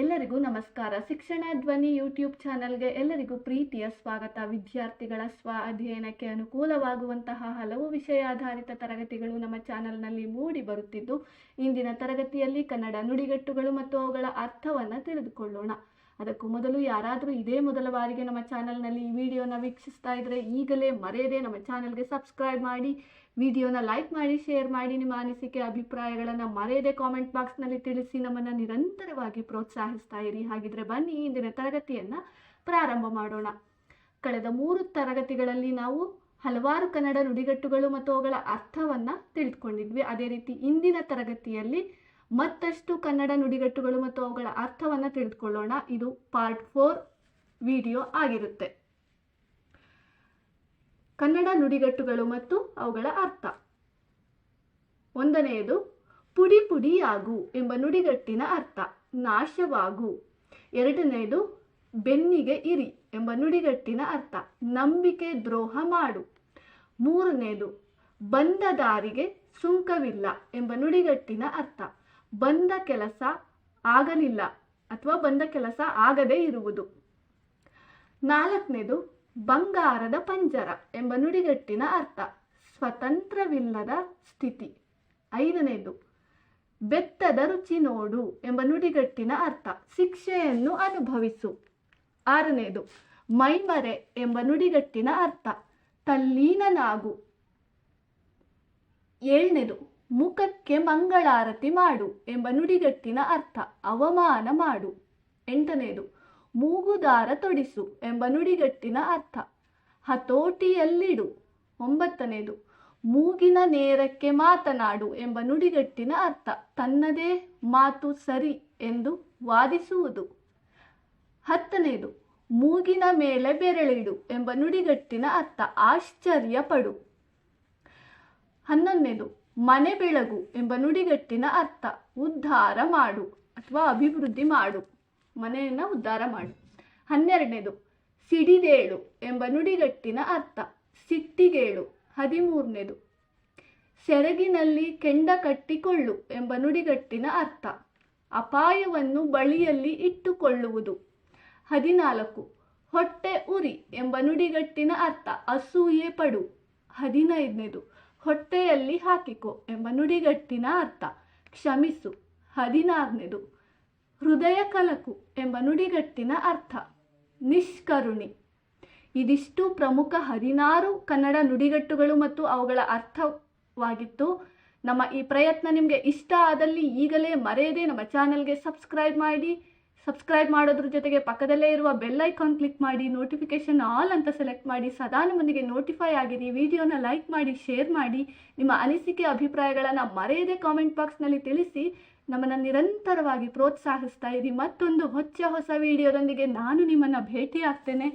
ಎಲ್ಲರಿಗೂ ನಮಸ್ಕಾರ. ಶಿಕ್ಷಣ ಧ್ವನಿ ಯೂಟ್ಯೂಬ್ ಚಾನೆಲ್ಗೆ ಎಲ್ಲರಿಗೂ ಪ್ರೀತಿಯ ಸ್ವಾಗತ. ವಿದ್ಯಾರ್ಥಿಗಳ ಸ್ವ ಅಧ್ಯಯನಕ್ಕೆ ಅನುಕೂಲವಾಗುವಂತಹ ಹಲವು ವಿಷಯಾಧಾರಿತ ತರಗತಿಗಳು ನಮ್ಮ ಚಾನೆಲ್ನಲ್ಲಿ ಮೂಡಿ ಬರುತ್ತಿದ್ದು, ಇಂದಿನ ತರಗತಿಯಲ್ಲಿ ಕನ್ನಡ ನುಡಿಗಟ್ಟುಗಳು ಮತ್ತು ಅವುಗಳ ಅರ್ಥವನ್ನು ತಿಳಿದುಕೊಳ್ಳೋಣ. ಅದಕ್ಕೂ ಮೊದಲು ಯಾರಾದರೂ ಇದೇ ಮೊದಲ ಬಾರಿಗೆ ನಮ್ಮ ಚಾನಲ್ನಲ್ಲಿ ಈ ವಿಡಿಯೋನ ವೀಕ್ಷಿಸ್ತಾ ಇದ್ದರೆ ಈಗಲೇ ಮರೆಯದೆ ನಮ್ಮ ಚಾನಲ್ಗೆ ಸಬ್ಸ್ಕ್ರೈಬ್ ಮಾಡಿ, ವಿಡಿಯೋನ ಲೈಕ್ ಮಾಡಿ, ಶೇರ್ ಮಾಡಿ ನಿಮ್ಮ ಅನಿಸಿಕೆ, ಅಭಿಪ್ರಾಯಗಳನ್ನು ಮರೆಯದೆ ಕಾಮೆಂಟ್ ಬಾಕ್ಸ್ನಲ್ಲಿ ತಿಳಿಸಿ ನಮ್ಮನ್ನು ನಿರಂತರವಾಗಿ ಪ್ರೋತ್ಸಾಹಿಸ್ತಾ ಇರಿ. ಹಾಗಿದ್ರೆ ಬನ್ನಿ, ಇಂದಿನ ತರಗತಿಯನ್ನು ಪ್ರಾರಂಭ ಮಾಡೋಣ. ಕಳೆದ ಮೂರು ತರಗತಿಗಳಲ್ಲಿ ನಾವು ಹಲವಾರು ಕನ್ನಡ ನುಡಿಗಟ್ಟುಗಳು ಮತ್ತು ಅವುಗಳ ಅರ್ಥವನ್ನು ತಿಳಿದುಕೊಂಡಿದ್ವಿ. ಅದೇ ರೀತಿ ಇಂದಿನ ತರಗತಿಯಲ್ಲಿ ಮತ್ತಷ್ಟು ಕನ್ನಡ ನುಡಿಗಟ್ಟುಗಳು ಮತ್ತು ಅವುಗಳ ಅರ್ಥವನ್ನು ತಿಳಿದುಕೊಳ್ಳೋಣ. ಇದು ಪಾರ್ಟ್ ಫೋರ್ ವಿಡಿಯೋ ಆಗಿರುತ್ತೆ. ಕನ್ನಡ ನುಡಿಗಟ್ಟುಗಳು ಮತ್ತು ಅವುಗಳ ಅರ್ಥ. ಒಂದನೆಯದು, ಪುಡಿ ಪುಡಿಯಾಗು ಎಂಬ ನುಡಿಗಟ್ಟಿನ ಅರ್ಥ. ನಾಶವಾಗು. ಎರಡನೆಯದು, ಬೆನ್ನಿಗೆ ಇರಿ ಎಂಬ ನುಡಿಗಟ್ಟಿನ ಅರ್ಥ. ನಂಬಿಕೆ ದ್ರೋಹ ಮಾಡು. ಮೂರನೆಯದು, ಬಂದ ದಾರಿಗೆ ಸುಂಕವಿಲ್ಲ ಎಂಬ ನುಡಿಗಟ್ಟಿನ ಅರ್ಥ. ಬಂದ ಕೆಲಸ ಆಗಲಿಲ್ಲ ಅಥವಾ ಬಂದ ಕೆಲಸ ಆಗದೇ ಇರುವುದು. ನಾಲ್ಕನೇದು, ಬಂಗಾರದ ಪಂಜರ ಎಂಬ ನುಡಿಗಟ್ಟಿನ ಅರ್ಥ, ಸ್ವತಂತ್ರವಿಲ್ಲದ ಸ್ಥಿತಿ. ಐದನೇದು, ಬೆತ್ತದ ರುಚಿ ನೋಡು ಎಂಬ ನುಡಿಗಟ್ಟಿನ ಅರ್ಥ, ಶಿಕ್ಷೆಯನ್ನು ಅನುಭವಿಸು. ಆರನೇದು, ಮೈಮರೆ ಎಂಬ ನುಡಿಗಟ್ಟಿನ ಅರ್ಥ, ತಲ್ಲೀನನಾಗು. ಏಳನೇದು ಮುಖಕ್ಕೆ ಮಂಗಳಾರತಿ ಮಾಡು ಎಂಬ ನುಡಿಗಟ್ಟಿನ ಅರ್ಥ ಅವಮಾನ ಮಾಡು. ಎಂಟನೇದು, ಮೂಗುದಾರ ತೊಡಿಸು ಎಂಬ ನುಡಿಗಟ್ಟಿನ ಅರ್ಥ ಹತೋಟಿಯಲ್ಲಿಡು. ಒಂಬತ್ತನೇದು, ಮೂಗಿನ ನೇರಕ್ಕೆ ಮಾತನಾಡು ಎಂಬ ನುಡಿಗಟ್ಟಿನ ಅರ್ಥ ತನ್ನದೇ ಮಾತು ಸರಿ ಎಂದು ವಾದಿಸುವುದು. ಹತ್ತನೇದು, ಮೂಗಿನ ಮೇಲೆ ಬೆರಳಿಡು ಎಂಬ ನುಡಿಗಟ್ಟಿನ ಅರ್ಥ ಆಶ್ಚರ್ಯ ಪಡು ಹನ್ನೊಂದನೇದು ಮನೆ ಬೆಳಗು ಎಂಬ ನುಡಿಗಟ್ಟಿನ ಅರ್ಥ. ಉದ್ಧಾರ ಮಾಡು ಅಥವಾ ಅಭಿವೃದ್ಧಿ ಮಾಡು. ಮನೆಯನ್ನು ಉದ್ಧಾರ ಮಾಡು. ಹನ್ನೆರಡನೇದು, ಸಿಡಿದೇಳು ಎಂಬ ನುಡಿಗಟ್ಟಿನ ಅರ್ಥ. ಸಿಟ್ಟಿಗೇಳು. ಹದಿಮೂರನೇದು, ಸೆರಗಿನಲ್ಲಿ ಕೆಂಡ ಕಟ್ಟಿಕೊಳ್ಳು ಎಂಬ ನುಡಿಗಟ್ಟಿನ ಅರ್ಥ. ಅಪಾಯವನ್ನು ಬಳಿಯಲ್ಲಿ ಇಟ್ಟುಕೊಳ್ಳುವುದು. ಹದಿನಾಲ್ಕು, ಹೊಟ್ಟೆ ಉರಿ ಎಂಬ ನುಡಿಗಟ್ಟಿನ ಅರ್ಥ. ಅಸೂಯೆ ಪಡು. ಹದಿನೈದನೇದು ಹೊಟ್ಟೆಯಲ್ಲಿ ಹಾಕಿಕೊ ಎಂಬ ನುಡಿಗಟ್ಟಿನ ಅರ್ಥ. ಕ್ಷಮಿಸು, ಹದಿನಾರನೇದು. ಹೃದಯ ಕಲಕು ಎಂಬ ನುಡಿಗಟ್ಟಿನ ಅರ್ಥ. ನಿಷ್ಕರುಣಿ. ಇದಿಷ್ಟು ಪ್ರಮುಖ ಹದಿನಾರು ಕನ್ನಡ ನುಡಿಗಟ್ಟುಗಳು ಮತ್ತು ಅವುಗಳ ಅರ್ಥವಾಗಿತ್ತು. ನಮ್ಮ ಈ ಪ್ರಯತ್ನ ನಿಮಗೆ ಇಷ್ಟ ಆದಲ್ಲಿ ಈಗಲೇ ಮರೆಯದೆ ನಮ್ಮ ಚಾನೆಲ್ಗೆ ಸಬ್ಸ್ಕ್ರೈಬ್ ಮಾಡಿ. ಸಬ್ಸ್ಕ್ರೈಬ್ ಮಾಡೋದ್ರ ಜೊತೆಗೆ ಪಕ್ಕದಲ್ಲೇ ಇರುವ ಬೆಲ್ ಐಕಾನ್ ಕ್ಲಿಕ್ ಮಾಡಿ ನೋಟಿಫಿಕೇಶನ್ ಆಲ್ ಅಂತ ಸೆಲೆಕ್ಟ್ ಮಾಡಿ, ಸದಾ ನಿಮ್ಮೊಂದಿಗೆ ನೋಟಿಫೈ ಆಗಿರಿ ವಿಡಿಯೋನ ಲೈಕ್ ಮಾಡಿ ಶೇರ್ ಮಾಡಿ, ನಿಮ್ಮ ಅನಿಸಿಕೆ, ಅಭಿಪ್ರಾಯಗಳನ್ನು ಮರೆಯದೆ ಕಾಮೆಂಟ್ ಬಾಕ್ಸ್ನಲ್ಲಿ ತಿಳಿಸಿ, ನಮ್ಮನ್ನು ನಿರಂತರವಾಗಿ ಪ್ರೋತ್ಸಾಹಿಸ್ತಾ ಇರಿ. ಮತ್ತೊಂದು ಹೊಚ್ಚ ಹೊಸ ವಿಡಿಯೋದೊಂದಿಗೆ ನಾನು ನಿಮ್ಮನ್ನು ಭೇಟಿ ಆಗ್ತೇನೆ